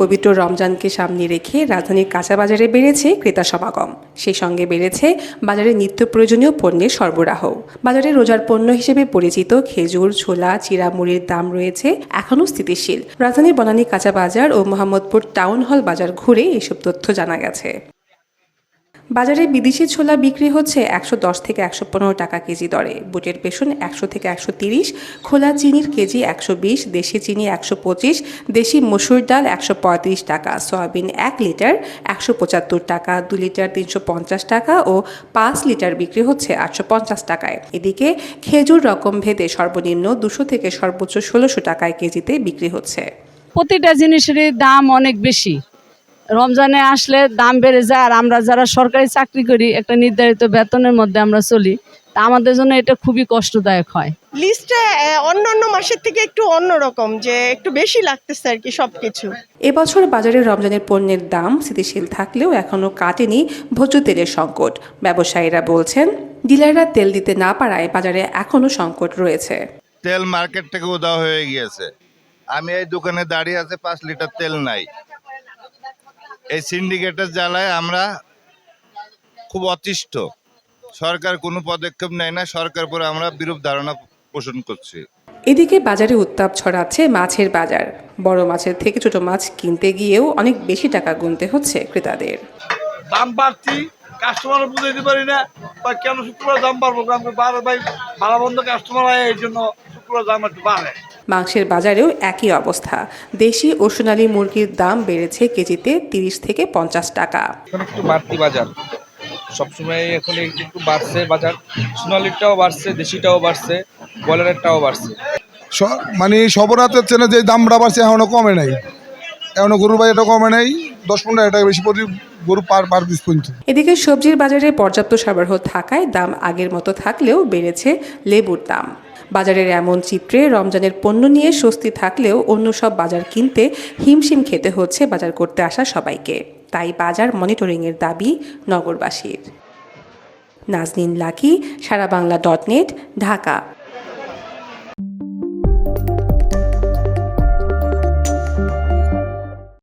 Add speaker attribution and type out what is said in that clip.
Speaker 1: পবিত্র রমজানকে সামনে রেখে রাজধানীর কাঁচা বাজারে বেড়েছে ক্রেতা সমাগম। সেই সঙ্গে বেড়েছে বাজারে নিত্য প্রয়োজনীয় পণ্যের সরবরাহ। বাজারে রোজার পণ্য হিসেবে পরিচিত খেজুর, ছোলা, চিরামুড়ির দাম রয়েছে এখনও স্থিতিশীল। রাজধানীর বনানী কাঁচা বাজার ও মোহাম্মদপুর টাউন হল বাজার ঘুরে এসব তথ্য জানা গেছে। বাজারে বিদেশি ছোলা বিক্রি হচ্ছে একশো দশ থেকে একশো পনেরো টাকা কেজি দরে। বুটের বেসন একশো থেকে একশো তিরিশ, খোলা চিনির কেজি একশো বিশ, দেশি চিনি একশো পঁচিশ, দেশি মসুর ডাল একশো পঁয়ত্রিশ টাকা, সয়াবিন এক লিটার একশো পঁচাত্তর টাকা, দু লিটার তিনশো পঞ্চাশ টাকা ও পাঁচ লিটার বিক্রি হচ্ছে আটশো পঞ্চাশ টাকায়। এদিকে খেজুর রকম ভেদে সর্বনিম্ন দুশো থেকে সর্বোচ্চ ষোলোশো টাকায় কেজিতে বিক্রি হচ্ছে।
Speaker 2: প্রতিটা জিনিসেরই দাম অনেক বেশি। রমজানে আসলে দাম বেড়ে যায় আর আমরা যারা সরকারি চাকরি করি একটা নির্ধারিত বেতনের মধ্যে আমরা চলি তা আমাদের জন্য এটা খুবই কষ্টদায়ক হয়।
Speaker 3: লিস্টটা অন্য অন্য মাসের থেকে একটু অন্যরকম যে একটু বেশি লাগতেছে আর কি সবকিছু।
Speaker 1: এবছর বাজারে রমজানের পণ্যের দাম স্থিতিশীল থাকলেও এখনও কাটেনি ভোজ্য তেলের সংকট। ব্যবসায়ীরা বলছেন ডিলাররা তেল দিতে না পারায় বাজারে এখনও সংকট রয়েছে।
Speaker 4: তেল মার্কেট থেকে উদাও হয়ে গিয়েছে। আমি এই দোকানে দাঁড়িয়ে আছে পাঁচ লিটার তেল নাই। এই সিন্ডিকেটের জ্বালায় আমরা খুব অতিষ্ঠ। সরকার কোনো পদক্ষেপ নেয় না সরকার পরে আমরা বিরূপ ধারণা পোষণ করছি।
Speaker 1: এদিকে বাজারে উত্তাপ ছড়াচ্ছে মাছের বাজার। বড় মাছের থেকে ছোট মাছ কিনতে গিয়েও অনেক বেশি টাকা গুনতে হচ্ছে ক্রেতাদের।
Speaker 5: দাম বাড়তি কাস্টমার বুঝাইতে পারি না বা কেন শুক্রবার দাম বাড়বো? বারে ভাই ভাড়া বন্ধ কাস্টমার হয় এই জন্য শুক্রবার দাম একটু বাড়ে।
Speaker 1: মাংসের বাজারেও একই অবস্থা। দেশি ও সোনালী মুরগির দাম বেড়েছে কেজিতে তিরিশ থেকে পঞ্চাশ টাকা।
Speaker 6: একটু বাড়তি বাজার। সবসময় এখন একটু বাড়ছে বাজার। সোনালিরটাও বাড়ছে দেশিটাও বাড়ছে ব্রয়লারেরটাও বাড়ছে।
Speaker 7: মানে সবরাতের চেনে যে দামটা বাড়ছে এখনও কমে নাই। এখনও গরুর বাজারটা কমে নাই। দশ পনেরো টাকা বেশি প্রতি গরু পার পার পিস পর্যন্ত।
Speaker 1: এদিকে সবজির বাজারে পর্যাপ্ত সরবরাহ থাকায় দাম আগের মতো থাকলেও বেড়েছে লেবুর দাম। বাজারের এমন চিত্রে রমজানের পণ্য নিয়ে স্বস্তি থাকলেও অন্য সব বাজার কিনতে হিমশিম খেতে হচ্ছে বাজার করতে আসা সবাইকে। তাই বাজার মনিটরিংয়ের দাবি নগরবাসীর। Naznin Lucky Sara Bangla dot net, Dhaka.